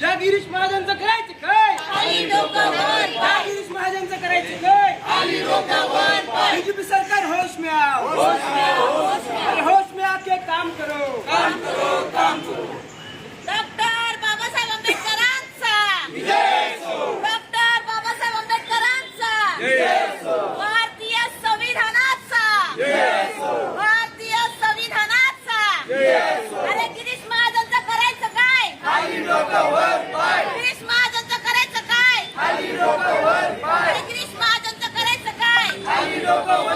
या गिरीश महाजनचं करायचं काय? या गिरीश महाजनचं करायचं काय? बीजेपी सरकार होश में आओ होश में आओ होश में आके काम करो. Tiro como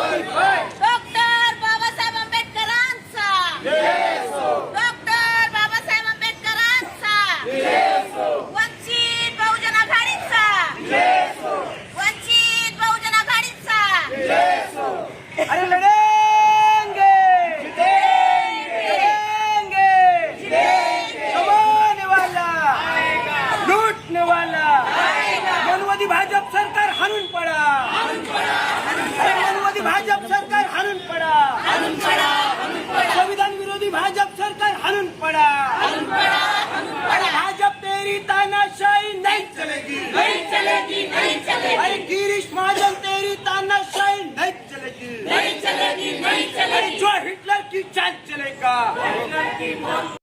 सरकार हाणून पडा संविधान विरोधी भाजप सरकार हाणून पडा. अरे भाजप तेरी तानाशाही नहीं चलेगी. नहीं चलेगी नहीं चलेगी. अरे गिरीश महाजन तेरी तानाशाही नहीं चलेगी. नहीं चलेगी नहीं चलेगी. जो हिटलर की चाल चलेगा.